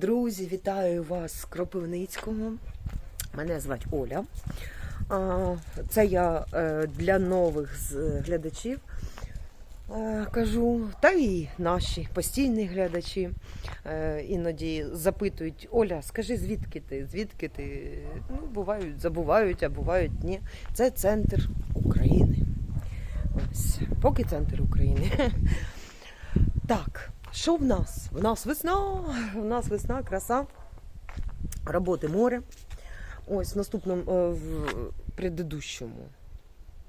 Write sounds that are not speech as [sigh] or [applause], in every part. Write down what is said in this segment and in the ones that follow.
Друзі, вітаю вас з Кропивницького. Мене звати Оля. Це я е, для нових глядачів е, кажу, та і наші постійні глядачі е, іноді запитують: Оля, скажи, звідки ти? Звідки ти? Ну, бувають, забувають, а бувають ні. Це центр України. Ось, поки центр України. [laughs] Так, що в нас? В нас весна, в нас весна, краса, роботи море. Ось в наступному, е, в предыдущому.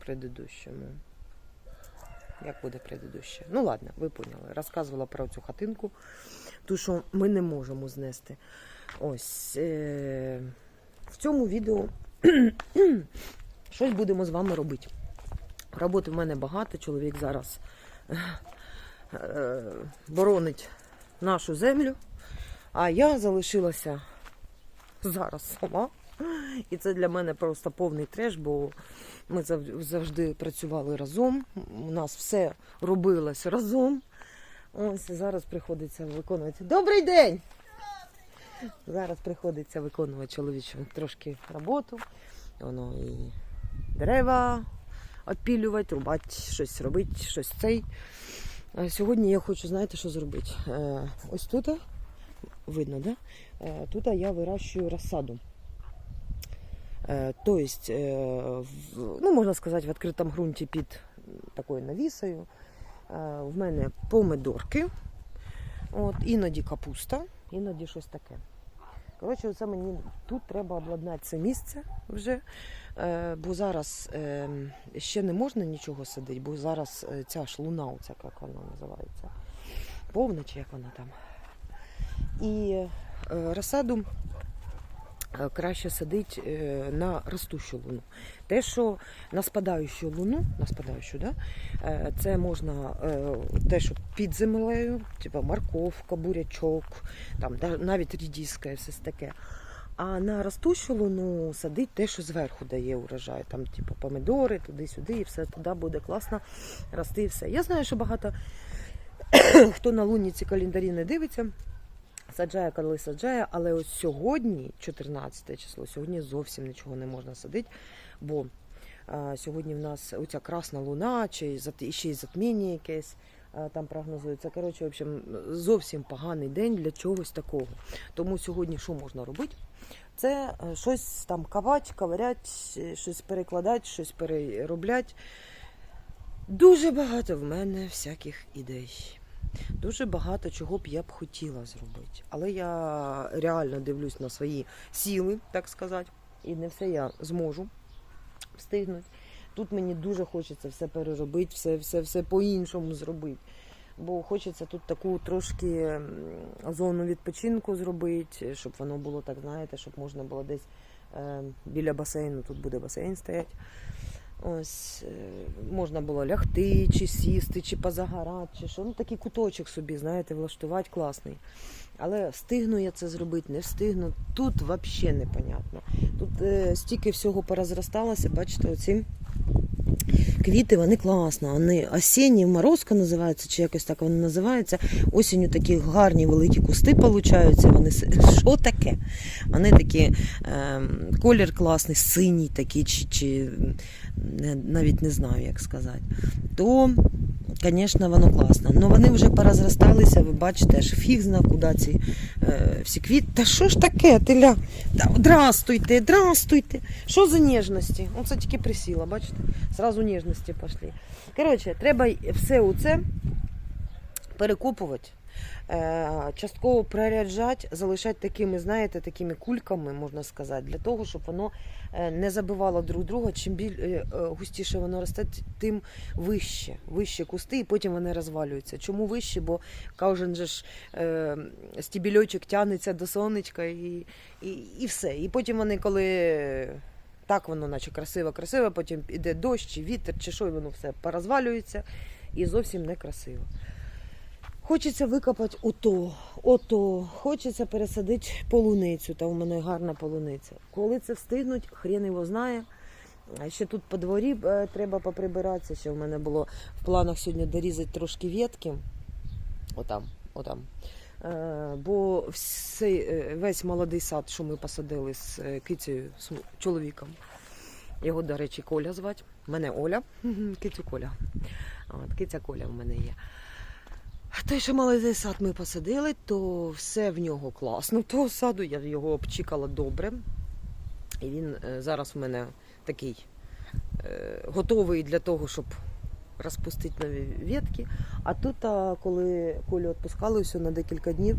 Предыдущому. Як буде предыдуще? Ну ладно, ви поняли. Розказувала про цю хатинку, ту, що ми не можемо знести. Ось е- в цьому відео [clears throat] щось будемо з вами робити. Роботи в мене багато, чоловік зараз е, боронить нашу землю, а я залишилася зараз сама. І це для мене просто повний треш, бо ми завжди працювали разом. У нас все робилось разом. Ось зараз приходиться виконувати. Добрий день! Зараз приходиться виконувати чоловічу трошки роботу. Воно і дерева відпілювати, рубати, щось робити, щось цей. Е, Сьогодні я хочу, знаєте, що зробити? Е, Ось тут, видно, да? Е, Тут я вирощую розсаду. Е, Тобто, ну, можна сказати, в відкритому ґрунті під такою навісою. В мене помидорки, от, іноді капуста, іноді щось таке. Коротше, оце мені тут треба обладнати це місце вже, е, бо зараз е, ще не можна нічого садити, бо зараз е, ця ж луна, оця, як вона називається, повна чи як вона там. І розсаду краще садити е, на ростущу луну. Те, що на спадаючу луну, на спадаючу, да, е, це можна е, те, що під землею, типу морковка, бурячок, там, навіть рідіска все таке. А на ростущу луну садить те, що зверху дає урожай. Там, типу, помидори, туди-сюди, і все туди буде класно рости і все. Я знаю, що багато [coughs] хто на луні ці календарі не дивиться, саджає, коли саджає, але ось сьогодні, 14 число, сьогодні зовсім нічого не можна садити, бо а, сьогодні в нас оця красна луна, чи ще й затміння якесь. а, Там прогнозується. Коротше, в общем, зовсім поганий день для чогось такого. Тому сьогодні що можна робити? Це е, щось там кавати, ковиряти, е, щось перекладати, щось переробляти. Дуже багато в мене всяких ідей. Дуже багато чого б я б хотіла зробити. Але я реально дивлюсь на свої сили, так сказати, і не все я зможу встигнути. Тут мені дуже хочеться все переробити, все, все, все по-іншому зробити. Бо хочеться тут таку трошки зону відпочинку зробити, щоб воно було так, знаєте, щоб можна було десь е, біля басейну, тут буде басейн стоять. Ось е, можна було лягти, чи сісти, чи позагорати, чи що. Ну такий куточок собі, знаєте, влаштувати класний. Але встигну я це зробити, не встигну. Тут взагалі непонятно. Тут е, стільки всього порозросталося, бачите, оці квіти, вони класно. Вони осінні, морозка називаються, чи якось так вони називаються. Осінню такі гарні великі кусти получаються. Вони [laughs] що таке? Вони такі е, колір класний, синій такий, чи, чи навіть не знаю, як сказати. То, звісно, воно класно. Але вони вже порозросталися, ви бачите, аж фіг зна, куди ці е, всі квіти. Та що ж таке, Теля? Та, Здрастуйте, здрастуйте. Що за ніжності? Оце тільки присіла, бачите? Зразу ніжності пішли. Коротше, треба все оце перекупувати. Е, Частково проряджати, залишати такими, знаєте, такими кульками, можна сказати, для того, щоб воно е, не забивало друг друга. Чим біль е, густіше воно росте, тим вище, вище кусти, і потім вони розвалюються. Чому вище? Бо кожен же ж стібільочок тягнеться до сонечка і, і, і все. І потім вони, коли так воно, наче красиво, красиво, потім іде дощ, чи вітер, чи що, і воно все порозвалюється і зовсім не красиво. Хочеться викопати ото, ото, хочеться пересадити полуницю, та у мене гарна полуниця. Коли це встигнуть, хрен його знає. Ще тут по дворі е, треба поприбиратися. Ще в мене було в планах сьогодні дорізати трошки ветки. Отам, отам. Е, Бо е, весь молодий сад, що ми посадили з кицею, з чоловіком, його, до речі, Коля звати. Мене Оля, кицю Коля. От, киця Коля в мене є. Той, що молодий сад ми посадили, то все в нього класно. Того саду я його обчікала добре. І він е, зараз в мене такий е, готовий для того, щоб розпустити нові ветки. А тут, коли Колю відпускали все на декілька днів,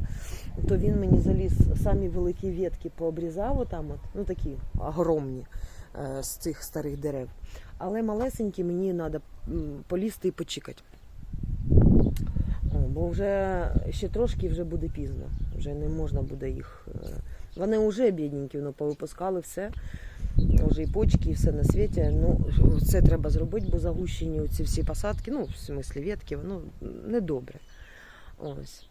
то він мені заліз самі великі ветки пообрізав, отам от, ну такі огромні е, з цих старих дерев. Але малесенькі мені треба полізти і почекати. Бо вже ще трошки вже буде пізно. Вже не можна буде їх. е, Вони вже бідненькі, ну, повипускали все. Вже і почки, і все на світі. Ну, це треба зробити, бо загущені ці всі посадки, ну, в смислі ветки, воно недобре. Ось.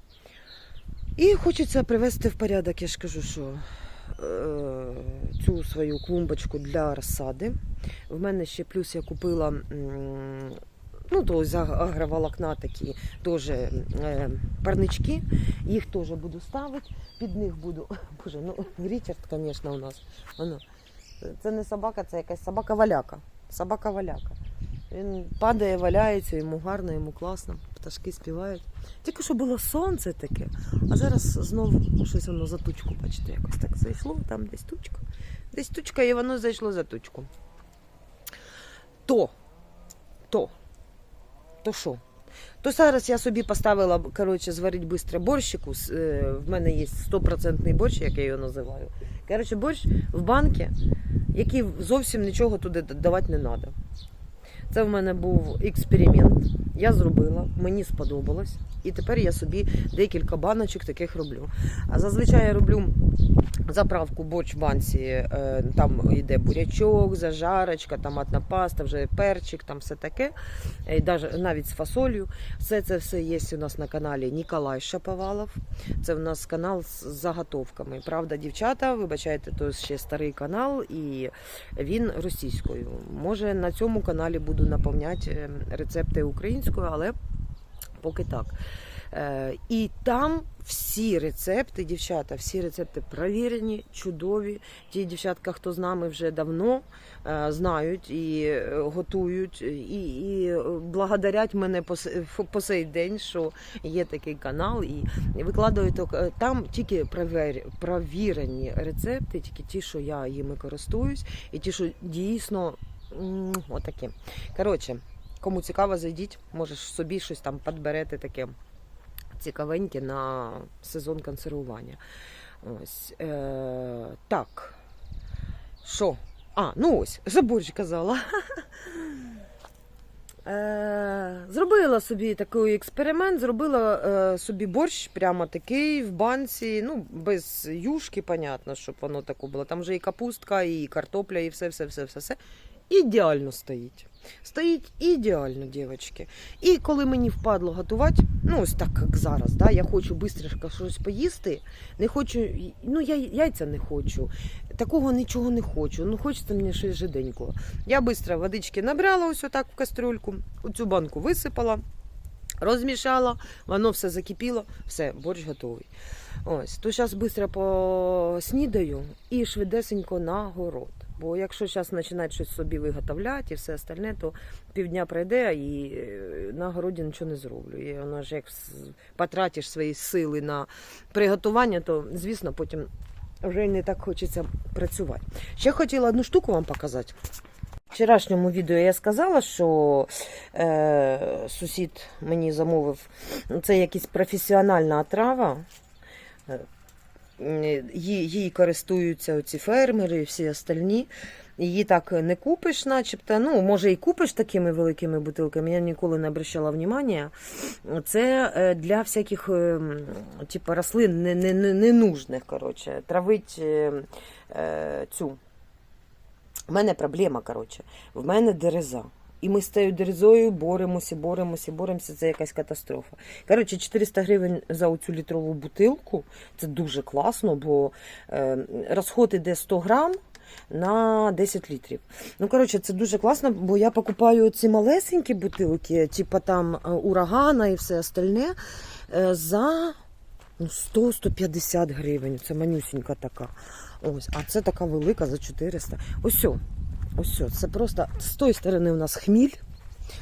І хочеться привести в порядок, я ж кажу, що е, цю свою клумбочку для розсади. В мене ще плюс я купила м, ну, то з агроволокна такі теж е, парнички. Їх теж буду ставити. Під них буду. [laughs] Боже, ну Річард, звісно, у нас. Воно. Це не собака, це якась собака-валяка. Собака-валяка. Він падає, валяється, йому гарно, йому класно, пташки співають. Тільки що було сонце таке, а зараз знову щось воно за тучку, бачите, якось так зайшло, там десь тучка. Десь тучка, і воно зайшло за тучку. То, то, то що? То зараз я собі поставила, коротше, зварити швидко борщику. Е, В мене є стопроцентний борщ, як я його називаю. Коротше, борщ в банки, який зовсім нічого туди давати не треба. Це в мене був експеримент. Я зробила, мені сподобалось. І тепер я собі декілька баночок таких роблю. Зазвичай я роблю заправку борщ в банці. е, Там йде бурячок, зажарочка, томатна паста, вже перчик, там все таке. І навіть з фасолью. Все це все є у нас на каналі Ніколай Шаповалов. Це в нас канал з заготовками. Правда, дівчата, вибачайте, то ще старий канал, і він російською. Може на цьому каналі буду наповняти е, рецепти українською, але поки так. Е, І там всі рецепти, дівчата, всі рецепти провірені, чудові. Ті дівчатка, хто з нами вже давно е, знають і е, готують, і, і благодарять мене по, по сей день, що є такий канал, і викладають там тільки провірені рецепти, тільки ті, що я їми користуюсь, і ті, що дійсно отакі. Коротше, кому цікаво, зайдіть, може собі щось там підберете таке цікавеньке на сезон консервування. Ось. Е, так. Що? А, ну ось, за борщ казала. [laughs] Е, зробила собі такий експеримент, зробила е, собі борщ прямо такий в банці, ну, без юшки, понятно, щоб воно таке було. Там вже і капустка, і картопля, і все, все, все, все, все. Ідеально стоїть. Стоїть ідеально, дівчатки. І коли мені впадло готувати, ну ось так як зараз, да, я хочу швидко щось поїсти, не хочу, ну я яйця не хочу, такого нічого не хочу. Ну хочеться мені щось жиденького. Я швидко водички набрала ось отак в кастрюльку, оцю банку висипала, розмішала, воно все закипіло, все, борщ готовий. Ось, то зараз швидко поснідаю і швидесенько на город. Бо якщо зараз починати щось собі виготовляти і все остальне, то півдня пройде і е, на городі нічого не зроблю. І воно ж як потратиш свої сили на приготування, то звісно потім вже не так хочеться працювати. Ще хотіла одну штуку вам показати. В вчорашньому відео я сказала, що е, сусід мені замовив ну, це якась професіональна отрава. Її користуються ці фермери і всі остальні. Її так не купиш, начебто. Ну, може, і купиш такими великими бутилками. Я ніколи не обращала внимання. Це е, для всяких е, типу, рослин не, не, не, ненужних, коротше. Травить е, е, цю. У мене проблема, коротше. В мене дереза. І ми з цією дерезою боремося, боремося, боремося. Це якась катастрофа. Коротше, 400 гривень за оцю літрову бутилку. Це дуже класно, бо е, розход іде 100 грам на 10 літрів. Ну, коротше, це дуже класно, бо я покупаю ці малесенькі бутилки, типу там е, урагана і все остальне, е, за ну, 100-150 гривень. Це манюсінька така. Ось, а це така велика за 400. Ось, о, ось, це просто з тої сторони у нас хміль.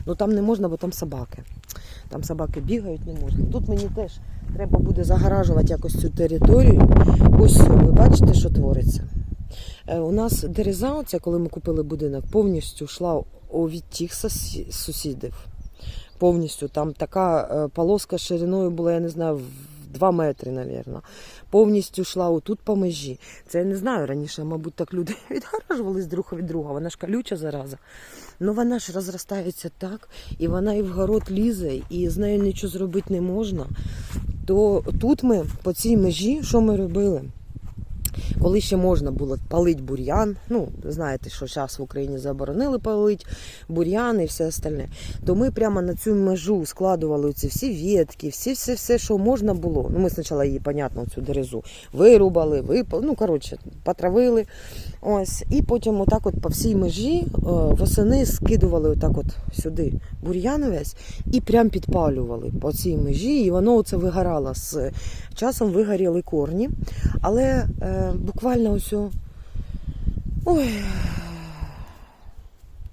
Ну там не можна, бо там собаки. Там собаки бігають, не можна. Тут мені теж треба буде загоражувати якось цю територію. Ось ви бачите, що твориться. Е, У нас дереза, оця, коли ми купили будинок, повністю йшла у відтік сусідів. Повністю там така е, полоска шириною була, я не знаю, в 2 метри, мабуть. Повністю йшла отут по межі. Це я не знаю раніше, мабуть, так люди [laughs] відгаражувались друг від друга. Вона ж колюча зараза. Ну вона ж розростається так, і вона і в город лізе, і з нею нічого зробити не можна. То тут ми по цій межі, що ми робили? Коли ще можна було палити бур'ян, ну знаєте, що зараз в Україні заборонили палити бур'ян і все остальне, то ми прямо на цю межу складували ці всі ветки, всі, все, все, що можна було. Ну, ми спочатку її, понятно, цю дерезу вирубали, випали, ну коротше, потравили. Ось, і потім отак от по всій межі е, восени скидували отак от сюди бур'ян весь і прям підпалювали по цій межі, і воно оце вигорало. З часом вигоріли корні. Але е, буквально ось. Ой.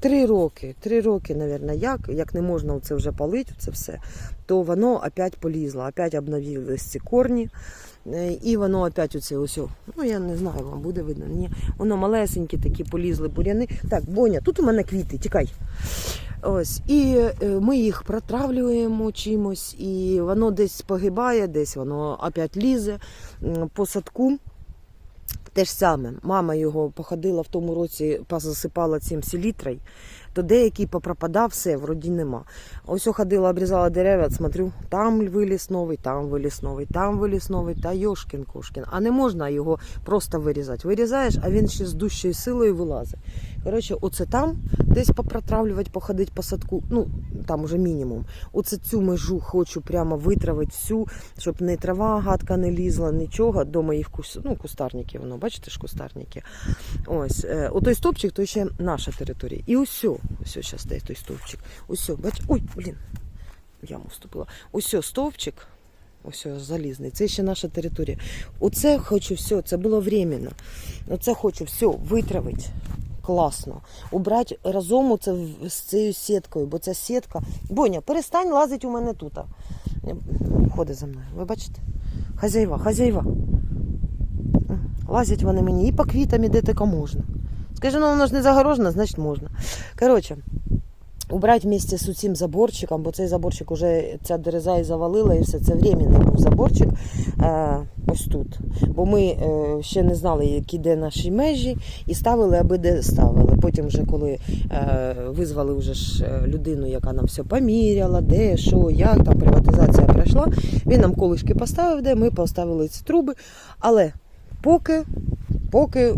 Три роки, три роки, мабуть, як, як не можна це вже палити, це все, то воно опять полізло, опять обновились ці корні. Е, І воно опять оце ось, ну я не знаю, вам буде видно. Ні, воно малесенькі такі полізли буряни. Так, Боня, тут у мене квіти, тікай. Ось, і е, ми їх протравлюємо чимось, і воно десь погибає, десь воно опять лізе по садку. Те ж саме, мама його походила в тому році, позасипала цим селітрою, то деякий попропадав, все, вроді нема. Ось ходила, обрізала дерева, смотрю, там виліз новий, там виліз новий, там виліз новий, та йошкін кошкін. А не можна його просто вирізати. Вирізаєш, а він ще з дужчою силою вилазить. Коротше, оце там десь попротравлювати, походити по садку, ну там уже мінімум. Оце цю межу хочу прямо витравити всю, щоб не трава гадка не лізла, нічого до моїх кус... ну, кустарників. Воно, бачите ж кустарники. Ось, е, отой стовпчик, то ще наша територія. І ось, ось зараз де той стовпчик. Ось, бач, ой, блін, яму вступила. Ось стовпчик. Ось залізний, це ще наша територія. Оце хочу все, це було временно. Оце хочу все витравити класно. Убрати разом це з цією сіткою, бо ця сітка. Боня, перестань лазити у мене тут. Ходить за мною. Ви бачите? Хазяйва, хазяйва. Лазять вони мені і по квітам, і де тільки можна. Скажи, ну воно ж не загорожено, значить можна. Коротше, убрати вместе з цим заборчиком, бо цей заборчик уже ця дереза і завалила, і все це временний був заборчик. Е, ось тут. Бо ми е, ще не знали, які де наші межі, і ставили, аби де ставили. Потім, вже коли е, визвали вже ж е, людину, яка нам все поміряла, де, що, як там приватизація пройшла, він нам колишки поставив, де ми поставили ці труби. Але поки, поки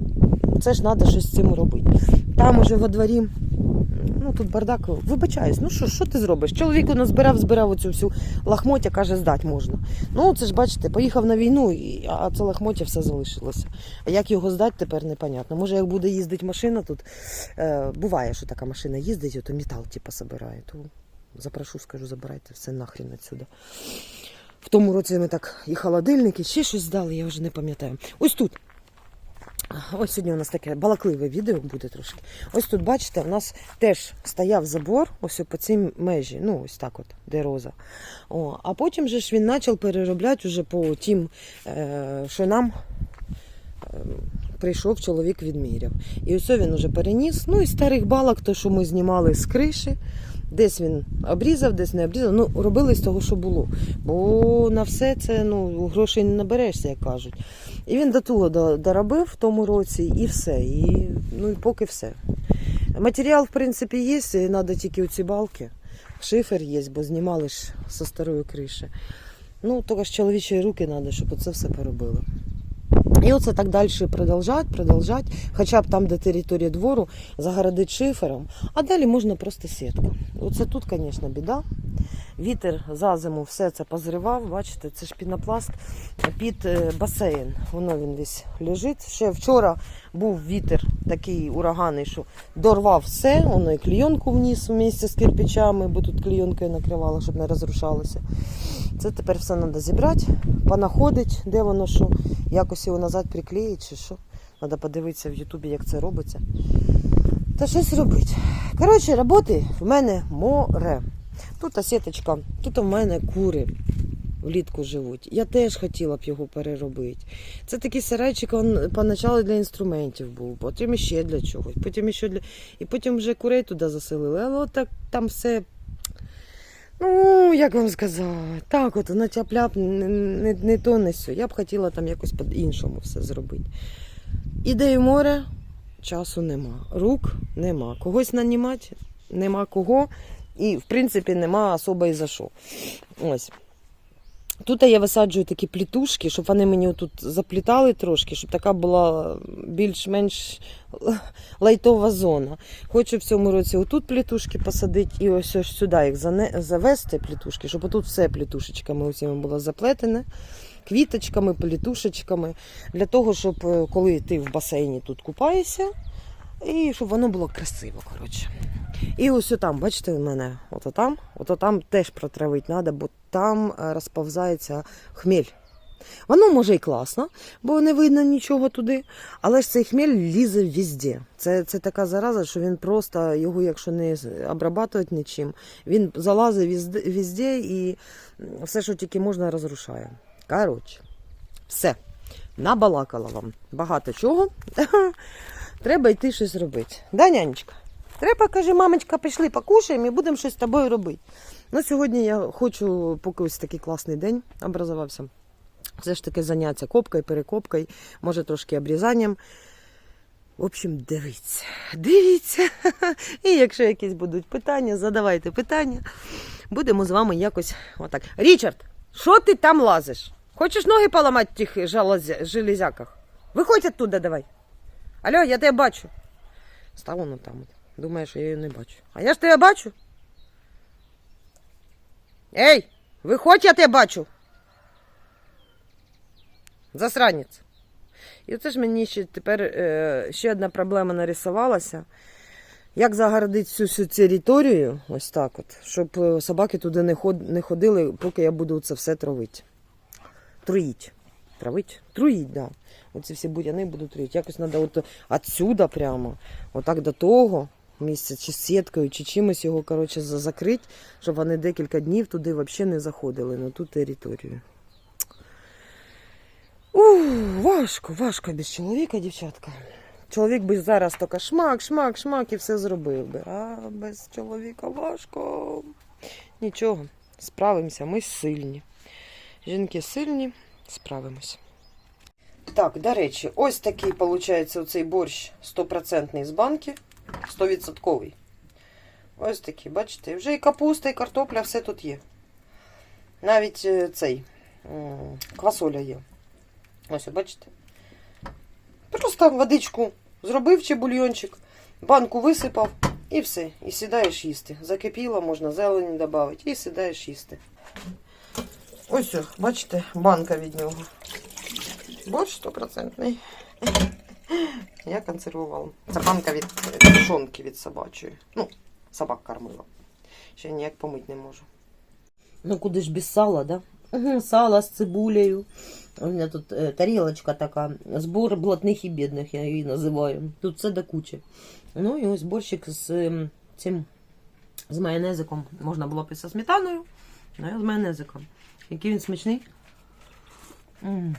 це ж треба щось з цим робити. Там уже во дворі. Тут бардак, вибачаюсь, ну що, що ти зробиш? Чоловік нас збирав, збирав оцю всю лахмотя, каже, здати можна. Ну, це ж бачите, поїхав на війну, а це лахмотя все залишилося. А як його здати, тепер непонятно. Може, як буде їздити машина тут, е, буває, що така машина їздить, то метал типу собирає, то запрошу, скажу, забирайте все нахрін отсюда. В тому році ми так і холодильники, ще щось здали, я вже не пам'ятаю. Ось тут. Ось сьогодні у нас таке балакливе відео буде трошки. Ось тут, бачите, у нас теж стояв забор, ось по цій межі, ну ось так от, де роза. О, а потім же ж він почав переробляти уже по тим, е, що нам е, прийшов чоловік відміряв. І ось він уже переніс. Ну і старих балок, то, що ми знімали з криші. Десь він обрізав, десь не обрізав. Ну, робили з того, що було. Бо на все це ну, грошей не наберешся, як кажуть. І він до того доробив в тому році, і все. І, ну і поки все. Матеріал, в принципі, є, треба тільки оці балки. Шифер є, бо знімали ж зі старої криші. Ну, тільки ж чоловічі руки треба, щоб це все поробили. І оце так далі продовжать, продовжать, хоча б там, де територія двору, загородить шифером, а далі можна просто сітку. Оце тут, звісно, біда. Вітер за зиму все це позривав. Бачите, це ж пінопласт під е, басейн. Воно він десь лежить. Ще вчора був вітер такий ураганий, що дорвав все, воно і клійонку вніс вместе з кирпичами, бо тут клійонкою накривало, щоб не розрушалося. Це тепер все треба зібрати, понаходити, де воно що, якось його назад приклеїти чи що. Треба подивитися в Ютубі, як це робиться. Та щось робити. Коротше, роботи в мене море. Тут сіточка, тут в мене кури влітку живуть. Я теж хотіла б його переробити. Це такий сарайчик, він поначалу для інструментів був, потім ще для чогось, потім ще для. І потім вже курей туди заселили. Але от так там все. Ну, як вам сказати, так от на не, не, не то, не сьо. Я б хотіла там якось по-іншому все зробити. Ідею море, часу нема. Рук нема. Когось нанімати, нема кого. І, в принципі, нема особо і за що. Ось. Тут я висаджую такі плітушки, щоб вони мені тут заплітали трошки, щоб така була більш-менш [laughs] лайтова зона. Хочу в цьому році отут плітушки посадити і ось ось сюди їх завести плітушки, щоб отут все плітушечками усіма було заплетене, квіточками, плітушечками, для того, щоб е, коли ти в басейні тут купаєшся, і щоб воно було красиво. коротше. І ось там, бачите, у мене, ото там, ото там теж протравити треба, бо там е, розповзається хмель. Воно може і класно, бо не видно нічого туди, але ж цей хмель лізе везде. Це, це така зараза, що він просто його, якщо не обрабатувати нічим, він залазить везде і все, що тільки можна, розрушає. Коротше, все. Набалакала вам багато чого. [laughs] Треба йти щось робити. Да, нянечка? Треба, каже, мамочка, пішли покушаємо і будемо щось з тобою робити. Ну, сьогодні я хочу, поки ось такий класний день образувався. Все ж таки заняття копкою, перекопкою, може трошки обрізанням. В общем, дивіться, дивіться. І якщо якісь будуть питання, задавайте питання. Будемо з вами якось отак. Річард, що ти там лазиш? Хочеш ноги поламати в тих железяках? Виходь оттуда давай. Алло, я тебе бачу. Став воно там. От. Думає, що я її не бачу. А я ж тебе бачу. Ей, виходь, я тебе бачу. Засранець. І оце ж мені ще тепер е, ще одна проблема нарисувалася. Як загородити всю цю територію, ось так от, щоб е, собаки туди не, ход, не ходили, поки я буду це все травити. Труїть. Травить? Труїть. Да. Оці всі буряни будуть труїть. Якось треба от отсюда прямо, отак до того місця, чи сіткою, чи чимось його коротше, за- закрити, щоб вони декілька днів туди взагалі не заходили на ту територію. Ух, важко, важко без чоловіка, дівчатка. Чоловік би зараз тільки шмак, шмак, шмак і все зробив би. А без чоловіка важко. Нічого, справимося, ми сильні. Жінки сильні, справимося. Так, до речі, ось такий, виходить, оцей борщ 100% з банки, 100%. Ось такий, бачите, вже і капуста, і картопля, все тут є. Навіть е, цей квасоля є. Ось, бачите. Просто водичку зробив чи бульйончик, банку висипав і все. І сідаєш їсти. Закипіло, можна зелені додати і сідаєш їсти. Ось, бачите, банка від нього. Борщ стопроцентний. Я консервувала. Це банка від е, тушонки від собачої. Ну, собак кормила. Ще ніяк помити не можу. Ну, куди ж без сала, да? Угу, сало з цибулею. У мене тут е, тарілочка така. Збор блатних і бідних, я її називаю. Тут все до кучі. Ну і ось борщик з ем, цим з майонезиком. Можна було і сметаною, а я з майонезиком. Який він смачний. М.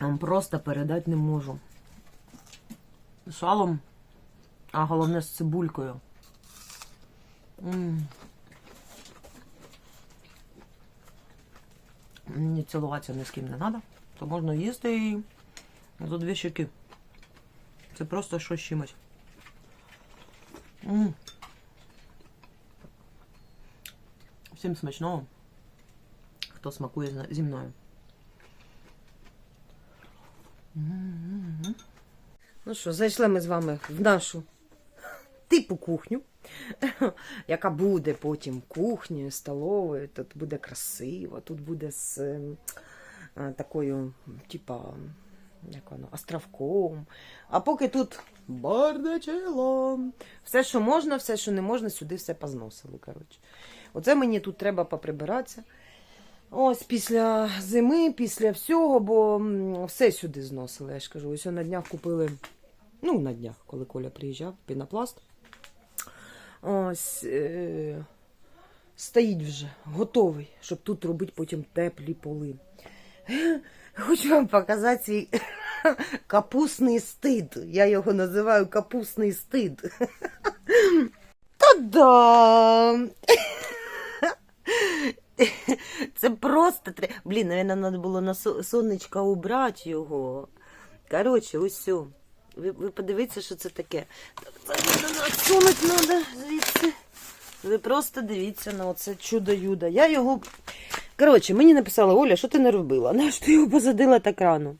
Я Вам просто передати не можу. Салом, а головне з цибулькою. М. Мені цілуватися ні з ким не треба, то можна їсти і за дві щеки. Це просто щось чимось. М. Всім смачного, хто смакує зі мною. Ну що, зайшли ми з вами в нашу типу кухню, [laughs] яка буде потім кухнею, столовою. Тут буде красиво, тут буде з ем, е, такою, типа, як воно, островком. А поки тут бардачило. Все, що можна, все, що не можна, сюди все позносили. Коротше. Оце мені тут треба поприбиратися. Ось після зими, після всього, бо все сюди зносили. Я ж кажу, ось на днях купили, ну, на днях, коли Коля приїжджав, пінопласт. Ось е- стоїть вже, готовий, щоб тут робити потім теплі поли. Хочу вам показати свій [laughs] капусний стид. Я його називаю капусний стид. Та-дам! [laughs] Це просто Блін, навіть треба було на со- сонечка убрати його. Коротше, все. Ви, ви подивіться, що це таке. Сунуть треба звідси. Ви просто дивіться на оце чудо-юдо. Я його. Коротше, мені написала Оля, що ти не робила? На що ти його посадила так рано?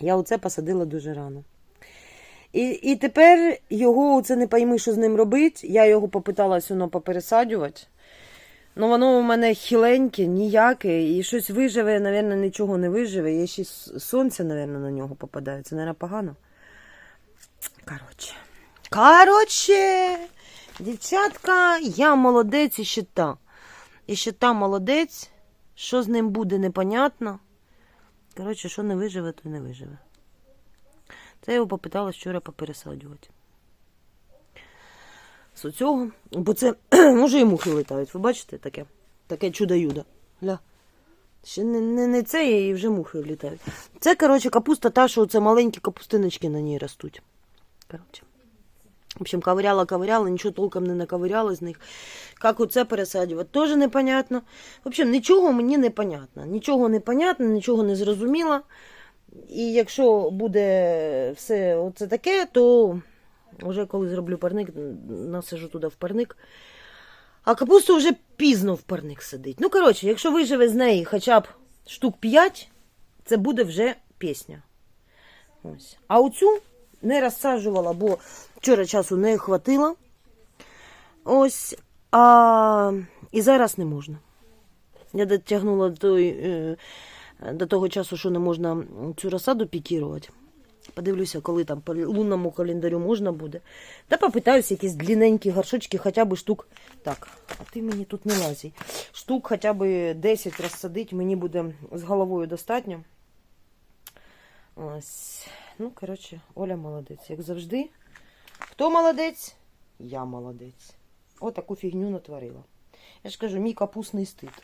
Я оце посадила дуже рано. І, і тепер його оце не пойми, що з ним робити. Я його попиталась воно попересаджувати. Ну, воно у мене хіленьке, ніяке, і щось виживе, напевно, нічого не виживе. Є ще сонце, напевно, на нього попадає. Це, мабуть, погано. Коротше. Коротше, дівчатка, я молодець і ще та. І ще та молодець. Що з ним буде, непонятно. Коротше, що не виживе, то не виживе. Це я його попиталась вчора попересаджувати. З цього, бо це [clears throat] може і мухи летають. Ви бачите таке? Таке чудо-юдо. Ще не, не, не це і вже мухи літають. Це, коротше, капуста та, що це маленькі капустиночки на ній ростуть Коротше. В общем, ковыряла, ковыряла, нічого толком не наковыряла з них. Як оце пересаджувати, теж непонятно. В общем, нічого мені не понятно. Нічого не понятно, нічого не зрозуміла. І якщо буде все оце таке, то вже коли зроблю парник, насажу туди в парник. А капусту вже пізно в парник сидить. Ну, коротше, якщо виживе з неї хоча б штук 5, це буде вже пісня. Ось. А оцю не розсаджувала, бо вчора часу не хватило. Ось. А і зараз не можна. Я дотягнула до, е, до того часу, що не можна цю розсаду пікірувати. Подивлюся, коли там по лунному календарю можна буде. Та попитаюся якісь длинненькі горшочки, хоча б штук. Так, а ти мені тут не лазій. Штук хоча б 10 розсадити, мені буде з головою достатньо. Ось. Ну, коротше, Оля молодець, як завжди. Хто молодець? Я молодець. Отаку фігню натворила. Я ж кажу, мій капустний стид.